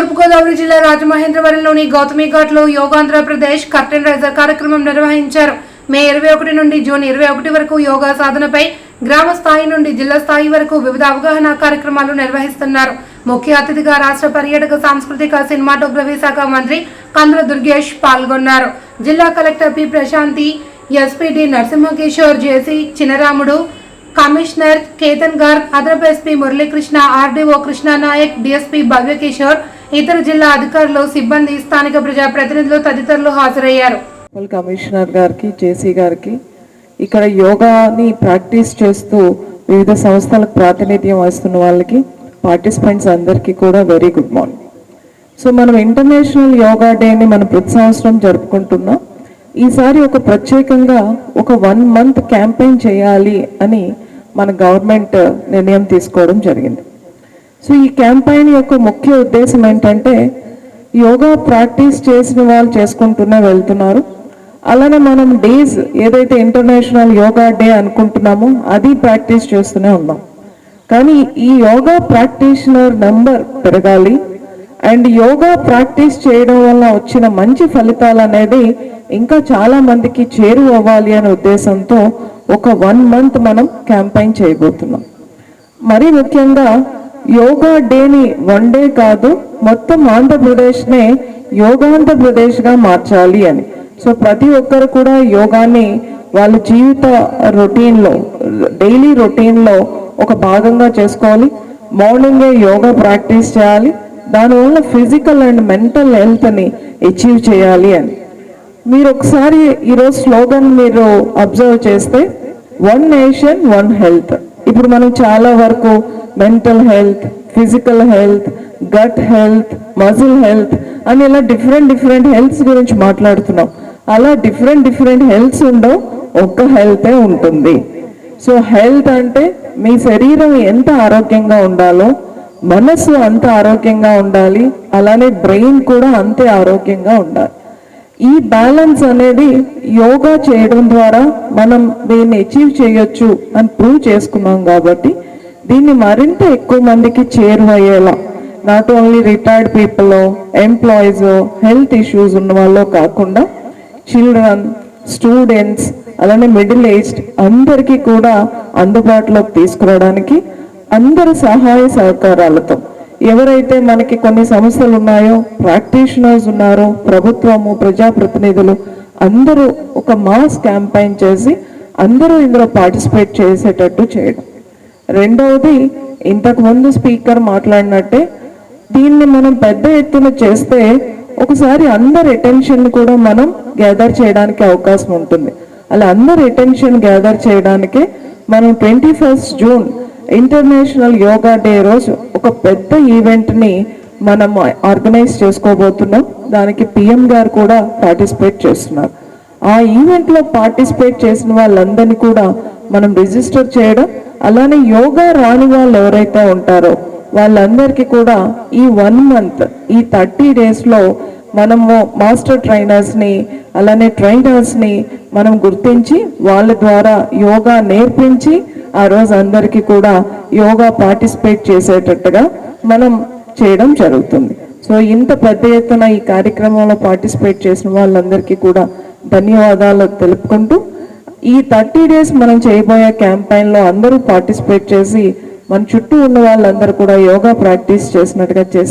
తూర్పుగోదావరి జిల్లా రాజమహేంద్రవరంలోని గౌతమి ఘాట్లో యోగాంధ్రప్రదేశ్ curtain raiser కార్యక్రమం నిర్వహించారు. మే ఇరవై ఒకటి నుండి జూన్ ఇరవై ఒకటి వరకు యోగా సాధనపై గ్రామ స్థాయి నుండి జిల్లా స్థాయి వరకు వివిధ అవగాహన కార్యక్రమాలు నిర్వహిస్తున్నారు. ముఖ్య అతిథిగా రాష్ట్ర పర్యాటక సాంస్కృతిక సినిమాటోగ్రఫీ శాఖ మంత్రి కంద్ర దుర్గేష్ పాల్గొన్నారు. జిల్లా collector P Prashanti SP D Narasimha Kishore JC Chinaramudu commissioner Ketan Garg అదనపు SP Murali Krishna RDO Krishna Nayak DSP Bhavya Kishore ఇతర జిల్లా అధికారులు సిబ్బంది స్థానిక ప్రజా ప్రతినిధులు తదితరులు హాజరయ్యారు. కమిషనర్ గారికి జేసీ గారికి ఇక్కడ యోగాని ప్రాక్టీస్ చేస్తూ వివిధ సంస్థలకు ప్రాతినిధ్యం వస్తున్న వాళ్ళకి పార్టిసిపెంట్స్ అందరికీ కూడా వెరీ గుడ్ మార్నింగ్. సో మనం ఇంటర్నేషనల్ యోగా డేని మనం ప్రతి సంవత్సరం జరుపుకుంటున్నాం. ఈసారి ఒక ప్రత్యేకంగా ఒక వన్ మంత్ క్యాంపెయిన్ చేయాలి అని మన గవర్నమెంట్ నిర్ణయం తీసుకోవడం జరిగింది. సో ఈ క్యాంపెయిన్ యొక్క ముఖ్య ఉద్దేశం ఏంటంటే యోగా ప్రాక్టీస్ చేసిన వాళ్ళు చేసుకుంటూనే వెళ్తున్నారు. అలానే మనం డేస్ ఏదైతే ఇంటర్నేషనల్ యోగా డే అనుకుంటున్నామో అది ప్రాక్టీస్ చేస్తూనే ఉన్నాం. కానీ ఈ యోగా ప్రాక్టీషనర్ నంబర్ పెరగాలి అండ్ యోగా ప్రాక్టీస్ చేయడం వల్ల వచ్చిన మంచి ఫలితాలు అనేది ఇంకా చాలా మందికి చేరువ అవ్వాలి అనే ఉద్దేశంతో ఒక వన్ మంత్ మనం క్యాంపెయిన్ చేయబోతున్నాం. మరి ముఖ్యంగా యోగా డేని వన్ డే కాదు మొత్తం ఆంధ్రప్రదేశ్నే యోగాంధ్రప్రదేశ్గా మార్చాలి అని. సో ప్రతి ఒక్కరు కూడా యోగాని వాళ్ళ జీవిత రొటీన్లో డైలీ రొటీన్లో ఒక భాగంగా చేసుకోవాలి. మార్నింగే యోగా ప్రాక్టీస్ చేయాలి. దానివల్ల ఫిజికల్ అండ్ మెంటల్ హెల్త్ని అచీవ్ చేయాలి అని. మీరు ఒకసారి ఈరోజు స్లోగన్ మీరు అబ్జర్వ్ చేస్తే వన్ నేషన్ వన్ హెల్త్. ఇప్పుడు మనం చాలా వరకు mental health physical health gut health muscle health అని ఇలా డిఫరెంట్ డిఫరెంట్ హెల్త్స్ గురించి మాట్లాడుతున్నాం. అలా డిఫరెంట్ డిఫరెంట్ హెల్త్స్ ఉండవు ఒక్క హెల్తే ఉంటుంది. సో హెల్త్ అంటే మీ శరీరం ఎంత ఆరోగ్యంగా ఉండాలో మనసు అంత ఆరోగ్యంగా ఉండాలి అలానే బ్రెయిన్ కూడా అంతే ఆరోగ్యంగా ఉండాలి. ఈ బ్యాలెన్స్ అనేది యోగా చేయడం ద్వారా మనం దీన్ని అచీవ్ చేయొచ్చు అని ప్రూవ్ చేసుకున్నాం కాబట్టి దీన్ని మరింత ఎక్కువ మందికి చేరువయ్యేలా. Not only retired people employees health issues ఉన్న వాళ్ళు కాకుండా చిల్డ్రన్ స్టూడెంట్స్ అలానే మిడిల్ ఏజ్డ్ అందరికీ కూడా అందుబాటులోకి తీసుకురావడానికి అందరి సహాయ సహకారాలతో. ఎవరైతే మనకి కొన్ని సమస్యలు ఉన్నాయో ప్రాక్టీషనర్స్ ఉన్నారో ప్రభుత్వము ప్రజాప్రతినిధులు అందరూ ఒక మాస్ క్యాంపెయిన్ చేసి అందరూ ఇందులో పార్టిసిపేట్ చేసేటట్టు చేయడం. రెండవది ఇంతకు ముందు స్పీకర్ మాట్లాడినట్టే దీన్ని మనం పెద్ద ఎత్తున చేస్తే ఒకసారి అందరి అటెన్షన్ కూడా మనం గ్యాదర్ చేయడానికి అవకాశం ఉంటుంది. అలా అందరి అటెన్షన్ గ్యాదర్ చేయడానికి మనం twenty first June international yoga day రోజు ఒక పెద్ద ఈవెంట్ని మనం ఆర్గనైజ్ చేసుకోబోతున్నాం. దానికి పిఎం గారు కూడా పార్టిసిపేట్ చేస్తున్నారు. ఆ ఈవెంట్లో పార్టిసిపేట్ చేసిన వాళ్ళందరినీ కూడా మనం రిజిస్టర్ చేయడం అలానే యోగా రాని వాళ్ళు ఎవరైతే ఉంటారో వాళ్ళందరికీ కూడా ఈ వన్ మంత్ ఈ థర్టీ డేస్లో మనము మాస్టర్ ట్రైనర్స్ని అలానే ట్రైనర్స్ని మనం గుర్తించి వాళ్ళ ద్వారా యోగా నేర్పించి ఆ రోజు అందరికీ కూడా యోగా పార్టిసిపేట్ చేసేటట్టుగా మనం చేయడం జరుగుతుంది. సో ఇంత పెద్ద ఎత్తున ఈ కార్యక్రమంలో పార్టిసిపేట్ చేసిన వాళ్ళందరికీ కూడా ధన్యవాదాలు తెలుపుకుంటూ ఈ థర్టీ డేస్ మనం చేయబోయే క్యాంపెయిన్లో అందరూ పార్టిసిపేట్ చేసి మన చుట్టూ ఉన్న వాళ్ళందరూ కూడా యోగా ప్రాక్టీస్ చేసినట్టుగా చేస్తే